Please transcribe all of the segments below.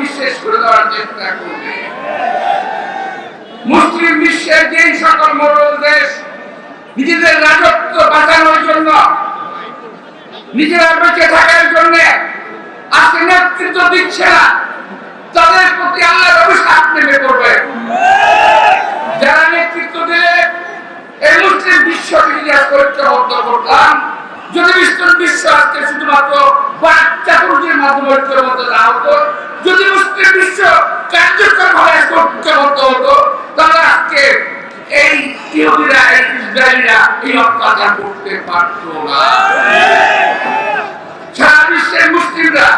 নিঃশেষ করে দেওয়ার চেষ্টা করবে। মুসলিম বিশ্বের যে সকল মোড়ল দেশ, নিজেদের রাজত্ব বাঁচানোর জন্য, নিজেরা বেঁচে থাকার জন্য আজকে নেতৃত্ব দিচ্ছে না, তাদের প্রতি হতো যদি মুসলিম বিশ্ব কার্যকর ভাবে হতো, তাহলে আজকে এই ইহুদিরা, এই ইসরায়েলিরা এই অত্যাচার করতে পারতো না। সারা বিশ্বের মুসলিমরা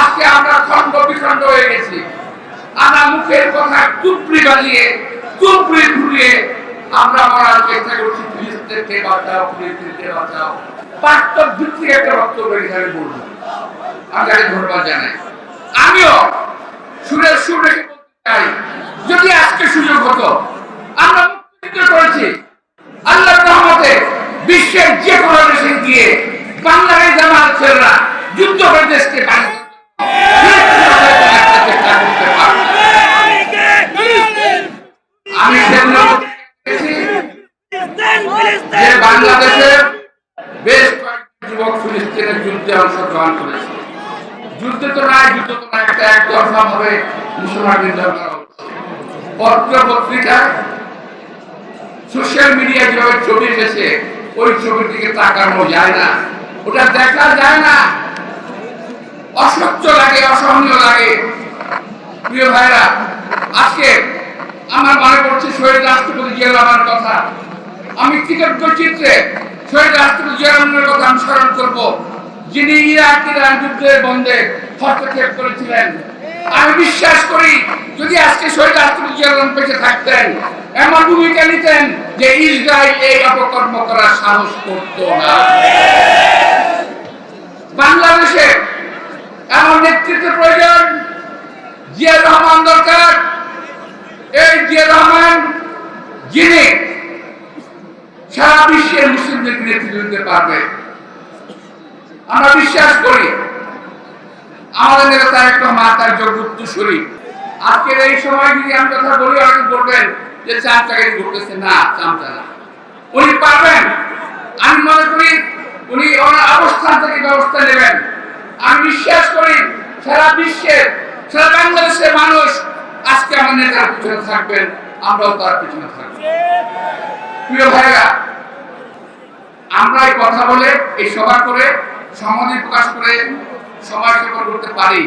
আজকে আমরা খণ্ড বিখণ্ড হয়ে গেছি। আমরা মুখের কথা টুপড়ি বানিয়ে টুপড়ি ঘুরিয়ে আমরা মরার চেষ্টা করছি। ফিলিস্তিনকে বাঁচাও ফিলিস্তিনকে বাঁচাও। বাস্তব ভিত্তিক একটা বক্তব্য হিসাবে বলব আমি তাকে ধন্যবাদ জানাই। আমিও সুরের সুর রেখে চাই। যদি আজকে সুযোগ হতো, আমরা মুক্তি করেছি। আল্লাহ রহমতে বিশ্বের যে কোনো দেশে গিয়ে বাংলাদেশ জামাত ছেলেরা যুদ্ধ করে দেশকে। আমি বাংলাদেশের বেশ কয়েকজন যুবক ফিলিস্তিনের যুদ্ধে অংশগ্রহণ করেছে। যুদ্ধ তো নাই, যুদ্ধ তো নাই একটা একতরফা ভাবে মুসলমান নির্ধারণ করা পত্র পত্রিকায় সোশ্যাল মিডিয়া যেভাবে ছবি এসেছে, ওই ছবির দিকে তাকানো যায় না। ওটা দেখা যায় না। অসহ্য লাগে, অসহনীয় লাগে। প্রিয় ভাইরা, আজকে আমার মনে পড়ছে শহীদ রাষ্ট্রপতি জিয়া রহমানের কথা। আমি কৃতজ্ঞ চিত্রে শহীদ রাষ্ট্রপতি জিয়া রহমানের কথা আমি স্মরণ করব। যিনি ইরাক ইরান যুদ্ধের বন্ধে হস্তক্ষেপ করেছিলেন। আমি বিশ্বাস করি, যদি আজকে শহীদ রাষ্ট্রপতি জিয়া বেঁচে থাকতেন, এমন ভূমিকা নিতেন যে ইসরায়েল এই অপকর্ম করার সাহস করত না। বাংলাদেশে এমন নেতৃত্ব প্রয়োজন জিয়া রহমান দরকার। এই জিয়া রহমান, যিনি সারা বিশ্বের মুসলিমদেরকে নেতৃত্ব দিতে পারবে। আমরা বিশ্বাস করি। আমাদের নেতা একটা মাতার যোগ্য উত্তরসূরি। আজকের এই সময় যদি আমি কথা বলি অনেকে বলবেন যে চামচাকারি করতেছে না চামচা না। উনি পারবেন। আমি মনে করি উনি ওনার অবস্থান থেকে ব্যবস্থা নেবেন। আমি বিশ্বাস করি সারা বিশ্বের সারা বাংলাদেশের মানুষ আজকে আমার নেতার পিছনে থাকবেন। আমরাও তার পিছনে থাকব। প্রিয় ভাইরা আমরা এই কথা বলে, এই সভা করে সমাধি প্রকাশ করে সবার সেবা করতে পারি।